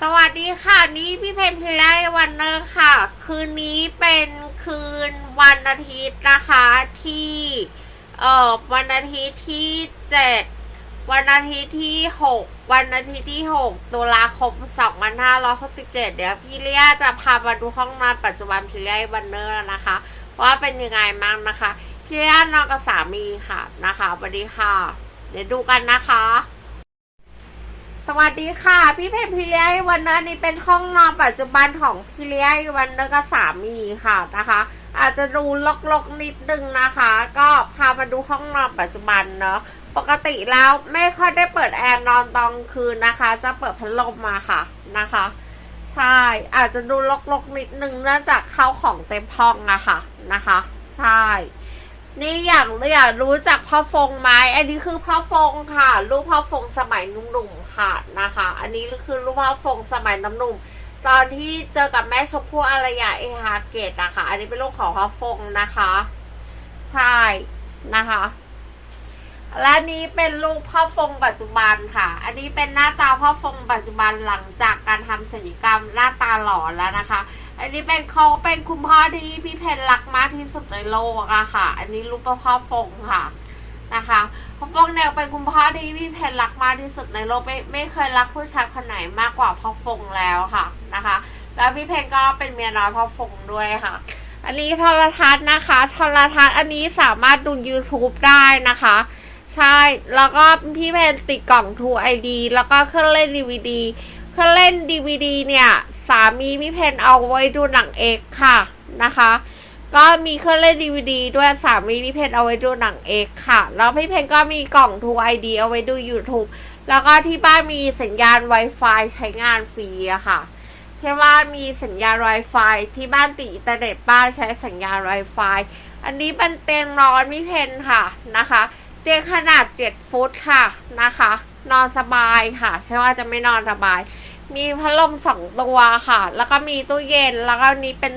สวัสดีค่ะ นี่พี่เพนพิไลวันเนอร์ค่ะ คืนนี้เป็นคืนวันอาทิตย์นะคะที่เอ่อวันอาทิตย์ที่เจ็ดวันอาทิตย์ที่หกวันอาทิตย์ที่หกตุลาคมสองพันห้าร้อยหกสิบเจ็ดเดี๋ยวพี่เลียจะพามาดูห้องนอนปัจจุบันพี่เลียวันเนอร์นะคะ ว่าเป็นยังไงบ้างนะคะพี่เลียนอนกับสามีค่ะนะคะสวัสดีค่ะ เดี๋ยวดูกันนะคะ สวัสดีค่ะ พี่เพนพิเลียวันนี้เป็นห้องนอนปัจจุบันของพิเลียวันนอร์กับสามีค่ะนะคะ อาจจะดูลกๆนิดนึงนะคะ ก็พามาดูห้องนอนปัจจุบันเนาะปกติแล้วไม่ค่อยได้เปิดแอร์นอนตอนคืนนะคะ จะเปิดพัดลมมาค่ะนะคะ ใช่อาจจะดูลกๆนิดนึงเนื่องจากเข้าของเต็มห้องอะค่ะนะคะ ใช่ นี่อย่างอยากรู้จักพ่อฟงไหมอันนี้คือพ่อฟงค่ะ รูปพ่อฟงสมัยหนุ่มๆค่ะนะคะ อันนี้คือรูปพ่อฟงสมัยน้ำหนุ่ม ตอนที่เจอกับแม่ชมพู่อารยาเอฮาเกตนะคะ อันนี้เป็นรูปของพ่อฟงนะคะ ใช่นะคะ และนี้เป็นรูปพ่อฟงปัจจุบันค่ะ อันนี้เป็นหน้าตาพ่อฟงปัจจุบันหลังจากการทำศัลยกรรมหน้าตาหล่อแล้วนะคะ อันนี้เป็นเขาเป็นคุณพ่อที่พี่เพนรักมากที่สุดในโลกอะค่ะ อันนี้รูปพ่อฟงค่ะนะคะพ่อฟงเนี่ยเป็นคุณพ่อที่พี่เพนรักมากที่สุดในโลกไม่ไม่เคยรักผู้ชายคนไหนมากกว่าพ่อฟงแล้วค่ะนะคะ แล้วพี่เพนก็เป็นเมียน้อยพ่อฟงด้วยค่ะ อันนี้โทรทัศน์นะคะโทรทัศน์อันนี้สามารถดู YouTube ได้นะคะ ใช่ แล้วก็พี่เพนติดกล่อง True ID แล้วก็เครื่องเล่น DVD เครื่องเล่น DVD เนี่ย สามีพี่เพนเอาไว้ดูหนังเอกค่ะนะคะ ก็มีเครื่องเล่น DVD ด้วยสามีพี่เพนเอาไว้ดูหนังเอกค่ะ แล้วพี่เพนก็มีกล่อง True ID เอาไว้ดู YouTube แล้วก็ที่บ้านมีสัญญาณ Wi-Fi ใช้งานฟรีอะค่ะใช่ว่ามีสัญญาณ Wi-Fi ที่บ้านติดอินเทอร์เน็ตบ้านใช้สัญญาณ Wi-Fi อันนี้เป็นเตียงนอนพี่เพนค่ะนะคะ เตียงขนาด 7 ฟุตค่ะนะคะ นอนสบายค่ะใช่ว่าจะไม่นอนสบาย มีพัดลมสองตัวค่ะ แล้วก็มีตู้เย็นแล้วก็นี้เป็น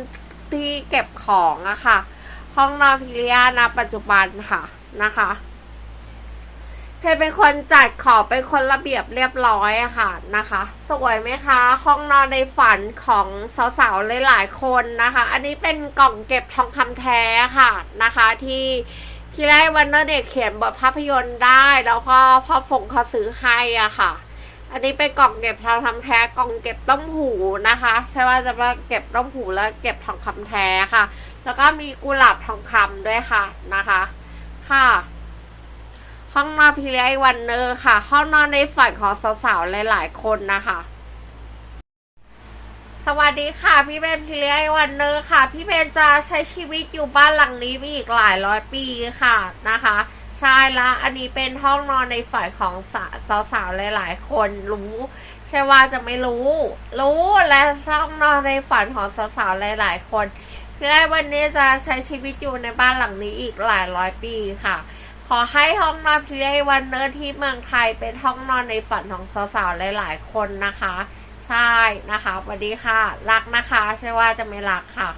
ที่เก็บของอะค่ะ ห้องนอนพิเรียนะปัจจุบันค่ะนะคะเพนเป็นคนจัดของเป็นคนระเบียบเรียบร้อยอะค่ะนะคะ สวยไหมคะ ห้องนอนในฝันของสาวๆหลายๆคนนะคะ อันนี้เป็นกล่องเก็บทองคำแท้ค่ะนะคะที่ ทีแรกวันเนอร์เด็กเขียนบทภาพยนตร์ได้ แล้วก็พ่อฟงเขาซื้อให้อะค่ะ อันนี้เป็นกล่องเก็บทองคำแท้กล่องเก็บต้มหูนะคะ ใช่ว่าจะมาเก็บต้มหูแล้วเก็บทองคำแท้ค่ะ แล้วก็มีกุหลาบทองคำด้วยค่ะนะคะ ค่ะ ห้องนอนพิเรียวันเนอร์ค่ะ ห้องนอนในฝันของสาวๆหลายๆคนนะคะ วัสดีค่ะ พี่เบนพิเรียวันเนอร์ค่ะ พี่เบนจะใช้ชีวิตอยู่บ้านหลังนี้ไปอีกหลายร้อยปีค่ะนะคะใช่แล้วอันนี้เป็นห้องนอนในฝันของสาวๆหลายๆ คนรู้ ใช่ว่าจะไม่รู้ รู้และห้องนอนในฝันของสาวๆหลายๆ คนพี่ได้วันนี้จะใช้ชีวิตอยู่ในบ้านหลังนี้อีกหลายร้อยปีค่ะ ขอให้ห้องนอนพิเรวันเนอร์ที่เมืองไทยเป็นห้องนอนในฝันของสาวๆหลายๆ คนนะคะ ใช่นะคะสวัสดีค่ะ รักนะคะ ใช่ว่าจะไม่รักค่ะ